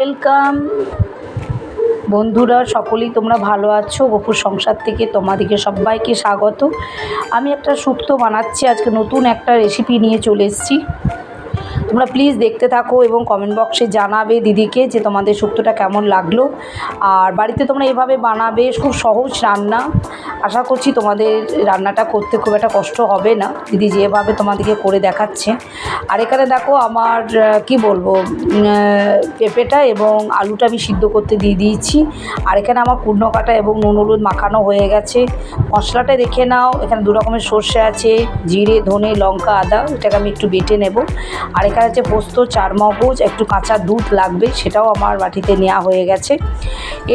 Welcome বন্ধুরা, সকলেই তোমরা ভালো আছো? গপুর সংসার থেকে তোমাদেরকে সবাইকে স্বাগত। আমি একটা সুপ্ত বানাচ্ছি। আজকে নতুন একটা রেসিপি নিয়ে চলে এসেছি। তোমরা প্লিজ দেখতে থাকো এবং কমেন্ট বক্সে জানাবে দিদিকে যে তোমাদের শুক্তোটা কেমন লাগল। আর বাড়িতে তোমরা এভাবে বানাবে, খুব সহজ রান্না। আশা করছি তোমাদের রান্নাটা করতে খুব একটা কষ্ট হবে না। দিদি যেভাবে তোমাদেরকে করে দেখাচ্ছে। আর এখানে দেখো আমার কি বলব পেঁপেটা এবং আলুটা আমি সিদ্ধ করতে দিয়ে দিয়েছি। আর এখানে আমার কুর্নো কাটা এবং নুন হলুদ মাখানো হয়ে গেছে। মশলাটা দেখে নাও, এখানে দু রকমের সর্ষে আছে, জিরে, ধনে, লঙ্কা, আদা, এটাকে আমি একটু বেটে নেব। আর এখানে আছে পোস্ত, চার মগজ, একটু কাঁচা দুধ লাগবে, সেটাও আমার বাটিতে নেওয়া হয়ে গেছে।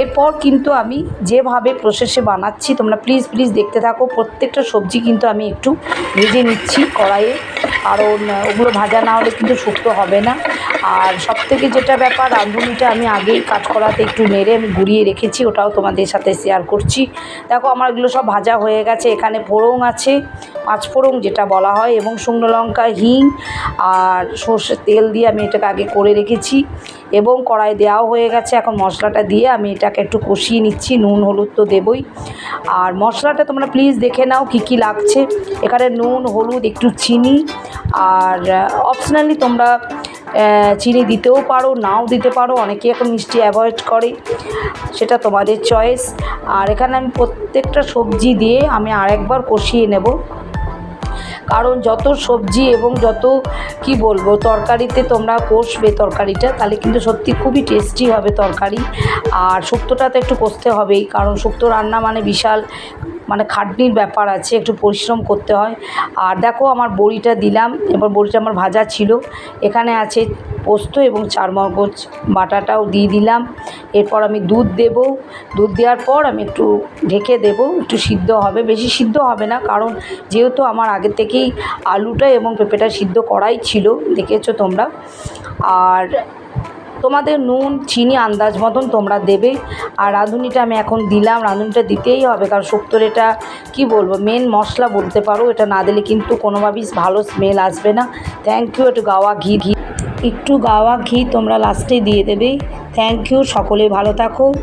এরপর কিন্তু আমি যেভাবে প্রসেসে বানাচ্ছি, তোমরা প্লিজ প্লিজ দেখতে থাকো। প্রত্যেকটা সবজি কিন্তু আমি একটু ভেজে নিচ্ছি কড়াইয়ে। কারণ ওগুলো ভাজা না হলে কিন্তু শুক্তো হবে না। আর সব থেকে যেটা ব্যাপার রাঁধুনিটা আমি আগেই কাজ করাতে একটু নেড়ে আমি গুঁড়িয়ে রেখেছি, ওটাও তোমাদের সাথে শেয়ার করছি। দেখো আমার এগুলো সব ভাজা হয়ে গেছে, এখানে ফোড়ং আছে, পাঁচ ফোড়ং যেটা বলা হয়, এবং শুকনো লঙ্কা, হিং আর সর্ষের তেল দিয়ে আমি এটাকে আগে করে রেখেছি, এবং কড়াই দেওয়াও হয়ে গেছে। এখন মশলাটা দিয়ে আমি এটাকে একটু কষিয়ে নিচ্ছি, নুন, হলুদ তো দেবই। আর মশলাটা তোমরা প্লিজ দেখে নাও কী কী লাগছে। এখানে নুন, হলুদ, একটু চিনি, আর অপশনালি তোমরা চিনি দিতেও পারো, নাও দিতে পারো অনেকে এখন মিষ্টি অ্যাভয়েড করে। সেটা তোমাদের চয়েস আর এখানে আমি প্রত্যেকটা সবজি দিয়ে আমি আরেকবার কষিয়ে নেব। কারণ যত সবজি এবং যত, কি বলব, তরকারিতে তোমরা কষবে তরকারিটা, তাহলে কিন্তু সত্যি খুবই টেস্টি হবে তরকারি। আর শুক্তোটা তো একটু কষতে হবেই, কারণ শুক্তো রান্না মানে বিশাল মানে খাটনির ব্যাপার আছে, একটু পরিশ্রম করতে হয়। আর দেখো আমার বড়িটা দিলাম, এবার বড়িটা আমার ভাজা ছিল। এখানে আছে পোস্ত এবং চারমগজ বাটাটাও দিয়ে দিলাম। এরপর আমি দুধ দেব। দুধ দেওয়ার পর আমি একটু ঢেকে দেব, একটু সিদ্ধ হবে। বেশি সিদ্ধ হবে না, কারণ যেহেতু আমার আগে থেকেই আলুটা এবং পেঁপেটা সিদ্ধ করাই ছিল, দেখেছ তোমরা। আর তোমাদের নুন, চিনি, আন্দাজ মতন তোমরা দেবে। আর রাঁধুনিটা আমি এখন দিলাম। রাঁধুনিটা দিতেই হবে, কারণ শুক্তোর এটা, কী বলব মেন মশলা বলতে পারো। এটা না দিলে কিন্তু কোনোভাবেই ভালো স্মেল আসবে না। থ্যাংক ইউ একটু গাওয়া ঘি ঘি। একটু গাওয়া ঘি তোমরা লাস্টে দিয়ে দেবে। থ্যাংক ইউ সকলে ভালো থাকো।